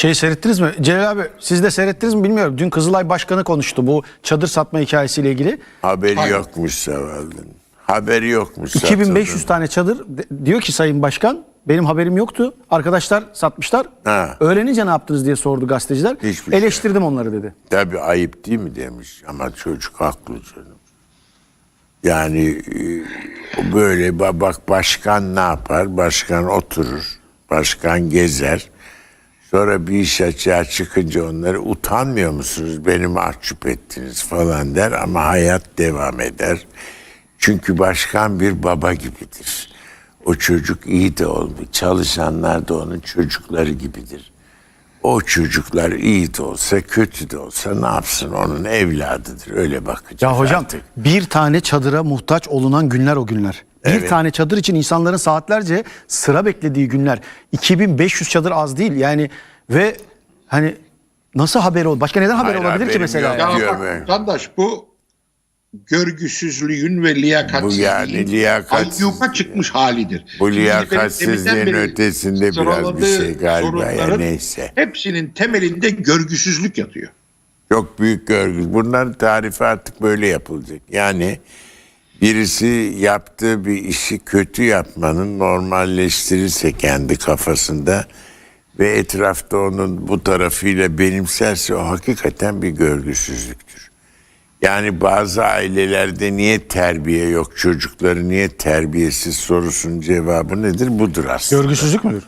Şey seyrettiniz mi? Celal abi siz de seyrettiniz mi bilmiyorum. Dün Kızılay Başkanı konuştu bu çadır satma hikayesiyle ilgili. Haberi Hayır. yokmuş Seval'ın. Haberi yokmuş 2500 satılığın. tane çadır de- diyor ki Sayın Başkan benim haberim yoktu. Arkadaşlar satmışlar. Ha. Öğrenince ne yaptınız diye sordu gazeteciler. Hiçbir şey. Eleştirdim onları dedi. Tabii ayıp değil mi demiş ama çocuk haklı canım. Yani e, böyle ba- bak başkan ne yapar? Başkan oturur. Başkan gezer. Sonra bir iş açığa çıkınca onları utanmıyor musunuz? Beni mahcup ettiniz falan der ama hayat devam eder. Çünkü başkan bir baba gibidir. O çocuk iyi de olmuş. Çalışanlar da onun çocukları gibidir. O çocuklar iyi de olsa kötü de olsa ne yapsın onun evladıdır öyle bakacak. Ya hocam artık. bir tane çadıra muhtaç olunan günler o günler. Bir Evet. tane çadır için insanların saatlerce sıra beklediği günler. 2500 çadır az değil yani ve hani nasıl haber ol? Başka neden haber Hayır, olabilir ki mesela? yok. ya? Ya Diyorum bak ben. vatandaş bu görgüsüzlüğün ve liyakatsizliğin Bu yani liyakat- ayyuka çıkmış halidir. Bu liyakatsizliğin ötesinde biraz bir şey galiba ya, neyse. Hepsinin temelinde görgüsüzlük yatıyor. Çok büyük görgü. Bunların tarifi artık böyle yapılacak. Yani birisi yaptığı bir işi kötü yapmanın normalleştirirse kendi kafasında ve etrafta onun bu tarafıyla benimserse o hakikaten bir görgüsüzlüktür. Yani bazı ailelerde niye terbiye yok çocukları niye terbiyesiz sorusunun cevabı nedir? Budur aslında. Görgüsüzlük müdür?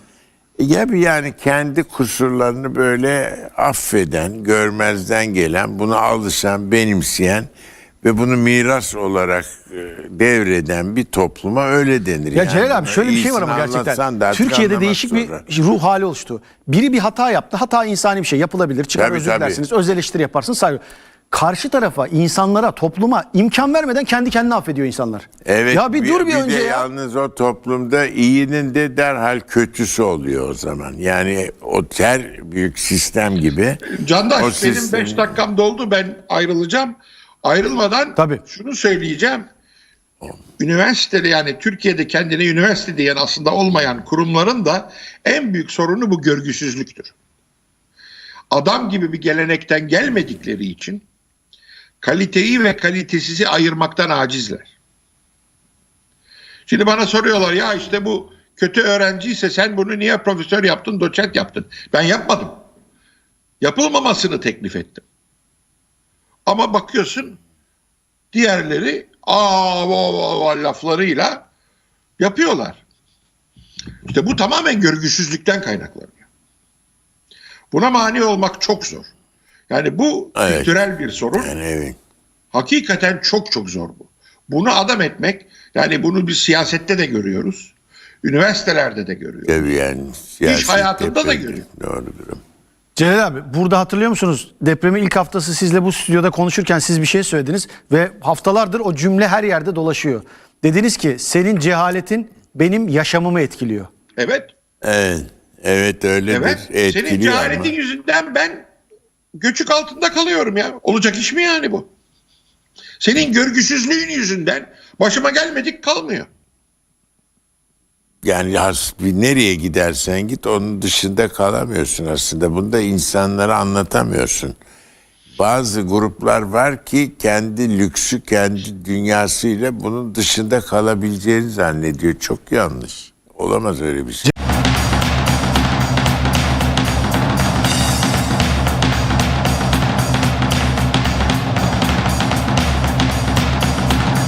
Ya bir yani kendi kusurlarını böyle affeden, görmezden gelen, buna alışan, benimseyen ve bunu miras olarak e, devreden bir topluma öyle denir. Ya yani. Celal abi şöyle bir şey var ama gerçekten. Türkiye'de değişik sonra. bir ruh hali oluştu. Biri bir hata yaptı. Hata insani bir şey yapılabilir. Çıkar Tabii, özür tabii. dilersiniz. Öz eleştiri yaparsınız. Saygı. Karşı tarafa, insanlara, topluma imkan vermeden kendi kendine affediyor insanlar. Evet, ya bir, dur bir, önce de ya. yalnız o toplumda iyinin de derhal kötüsü oluyor o zaman. Yani o her büyük sistem gibi. Candaş o benim sistem- 5 dakikam doldu ben ayrılacağım. Ayrılmadan Tabii. şunu söyleyeceğim. Üniversitede yani Türkiye'de kendine üniversite diyen aslında olmayan kurumların da en büyük sorunu bu görgüsüzlüktür. Adam gibi bir gelenekten gelmedikleri için kaliteyi ve kalitesizi ayırmaktan acizler. Şimdi bana soruyorlar ya işte bu kötü öğrenciyse sen bunu niye profesör yaptın, doçent yaptın? Ben yapmadım. Yapılmamasını teklif ettim. Ama bakıyorsun diğerleri aa va, va, va laflarıyla yapıyorlar. İşte bu tamamen görgüsüzlükten kaynaklanıyor. Buna mani olmak çok zor. Yani bu Evet. kültürel bir sorun. Yani evet. Hakikaten çok çok zor bu. Bunu adam etmek yani bunu biz siyasette de görüyoruz. Üniversitelerde de görüyoruz. Tabii yani. siyasette hayatında da pek- görüyor. Celal abi burada hatırlıyor musunuz? Depremin ilk haftası sizle bu stüdyoda konuşurken siz bir şey söylediniz ve haftalardır o cümle her yerde dolaşıyor. Dediniz ki senin cehaletin benim yaşamımı etkiliyor. Evet. Evet. Evet öyledir. Evet. Senin Etkiliyor cehaletin ama. yüzünden ben göçük altında kalıyorum ya. Olacak iş mi yani bu? Senin görgüsüzlüğün yüzünden başıma gelmedik kalmıyor. Yani bir nereye gidersen git onun dışında kalamıyorsun aslında. Bunu da insanlara anlatamıyorsun. Bazı gruplar var ki kendi lüksü, kendi dünyasıyla bunun dışında kalabileceğini zannediyor. Çok yanlış. Olamaz öyle bir şey.